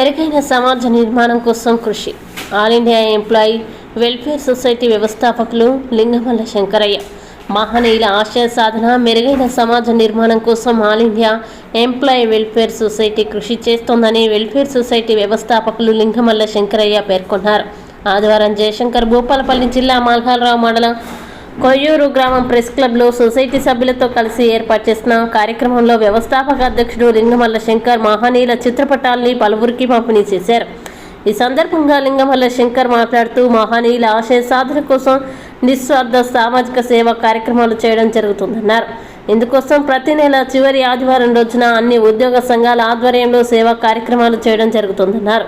మెరుగైన సమాజ నిర్మాణం కోసం కృషి. All India employee welfare society వ్యవస్థాపకులు లింగమల్ల శంకరయ్య. మహనీయుల ఆశయ సాధన మెరుగైన సమాజ నిర్మాణం కోసం all India employee welfare society కృషి చేస్తోందని వెల్ఫేర్ సొసైటీ వ్యవస్థాపకులు లింగమల్ల శంకరయ్య పేర్కొన్నారు. ఆదివారం జయశంకర్ భూపాలపల్లి జిల్లా మల్హాలరావు మండలం కొయ్యూరు గ్రామం ప్రెస్ క్లబ్లో సొసైటీ సభ్యులతో కలిసి ఏర్పాటు చేసిన కార్యక్రమంలో వ్యవస్థాపక అధ్యక్షుడు లింగమల్ల శంకర్ మహనీయుల చిత్రపటాల్ని పలువురికి పంపిణీ చేశారు. ఈ సందర్భంగా లింగమల్ల శంకర్ మాట్లాడుతూ మహనీయుల ఆశయ సాధన కోసం నిస్వార్థ సామాజిక సేవ కార్యక్రమాలు చేయడం జరుగుతుందన్నారు. ఇందుకోసం ప్రతి నెల చివరి ఆదివారం రోజున అన్ని ఉద్యోగ సంఘాల ఆధ్వర్యంలో సేవా కార్యక్రమాలు చేయడం జరుగుతుందన్నారు.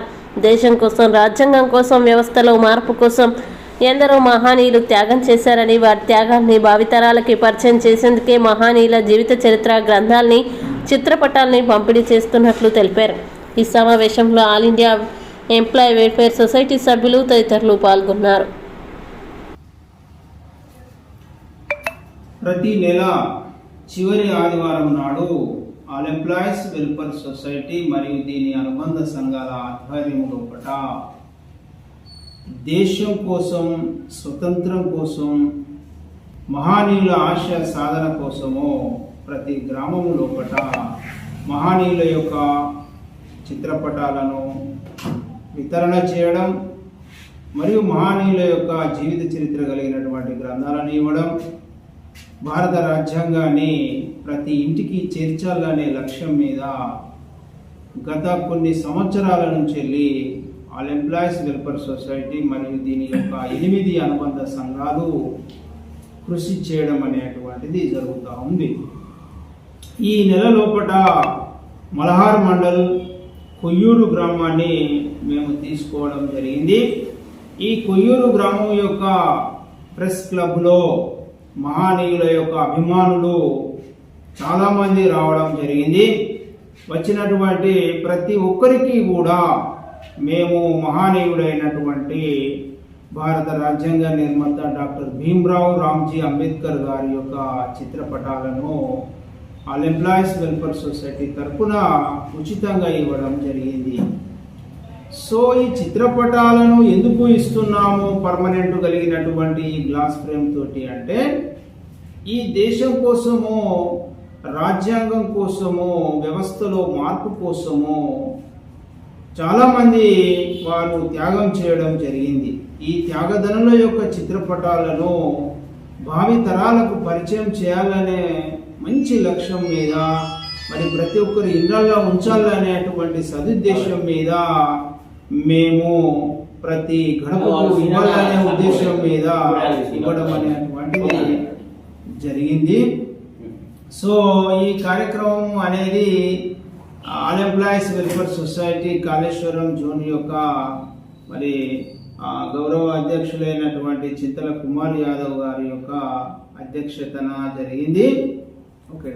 దేశం కోసం రాజ్యాంగం కోసం వ్యవస్థలో మార్పు కోసం ఎందరో మహానీయులు త్యాగం చేశారని వారి త్యాగాన్ని భావితరాలకి పరిచయం చేసేందుకే మహానీయుల జీవిత చరిత్ర గ్రంథాల్ని చిత్రపటాల్ని పంపిణీ చేస్తున్నట్లు తెలిపారు. ఈ సమావేశంలో all India employee welfare society సభ్యులు తదితరులు పాల్గొన్నారు. ప్రతి నెల చివరి ఆదివారం నాడు ఆల్ ఎంప్లాయీస్ వెల్ఫేర్ సొసైటీ మరియు దీని అనుబంధ సంఘాల ఆధ్వర్యం లోపల దేశం కోసం స్వతంత్రం కోసం మహానీయుల ఆశయ సాధన కోసము ప్రతి గ్రామం లోపట మహానీయుల యొక్క చిత్రపటాలను వితరణ చేయడం మరియు మహానీయుల యొక్క జీవిత చరిత్ర కలిగినటువంటి గ్రంథాలను ఇవ్వడం భారత రాజ్యాంగాన్ని ప్రతి ఇంటికి చేర్చాలనే లక్ష్యం మీద గత కొన్ని సంవత్సరాల నుంచి వెళ్ళి ఆల్ ఎంప్లాయీస్ వెల్ఫేర్ సొసైటీ మరియు దీని యొక్క ఎనిమిది అనుబంధ సంఘాలు కృషి చేయడం అనేటువంటిది జరుగుతూ ఉంది. ఈ నెల లోపల మలహార్ మండల్ కొయ్యూరు గ్రామాన్ని మేము తీసుకోవడం జరిగింది. ఈ కొయ్యూరు గ్రామం యొక్క ప్రెస్ క్లబ్లో మహానీయుల యొక్క అభిమానులు చాలామంది రావడం జరిగింది. వచ్చినటువంటి ప్రతి ఒక్కరికి కూడా మేము మహానీయుడైనటువంటి భారత రాజ్యాంగ నిర్మాత డాక్టర్ భీమ్రావు రామ్జీ అంబేద్కర్ గారి యొక్క చిత్రపటాలను ఆల్ ఎంప్లాయీస్ వెల్ఫేర్ సొసైటీ తరఫున ఉచితంగా ఇవ్వడం జరిగింది. సో ఈ చిత్రపటాలను ఎందుకు ఇస్తున్నాము? పర్మనెంట్ కలిగినటువంటి ఈ గ్లాస్ ఫ్రేమ్ తోటి అంటే ఈ దేశం కోసము రాజ్యాంగం కోసము వ్యవస్థలో మార్పు కోసము చాలామంది వారు త్యాగం చేయడం జరిగింది. ఈ త్యాగధనుల యొక్క చిత్రపటాలను భావి తరాలకు పరిచయం చేయాలనే మంచి లక్ష్యం మీద మరి ప్రతి ఒక్కరు ఇళ్ళలో ఉంచాలనేటువంటి సదుద్దేశం మీద మేము ప్రతి గడపకు ఇవ్వాలనే ఉద్దేశం మీద ఇవ్వడం అనేటువంటిది జరిగింది. సో ఈ కార్యక్రమం అనేది all employees welfare society Kaleshwaram zone యొక్క మరి గౌరవ అధ్యక్షులైనటువంటి చింతల కుమార్ యాదవ్ గారి యొక్క అధ్యక్షతన జరిగింది. ఓకే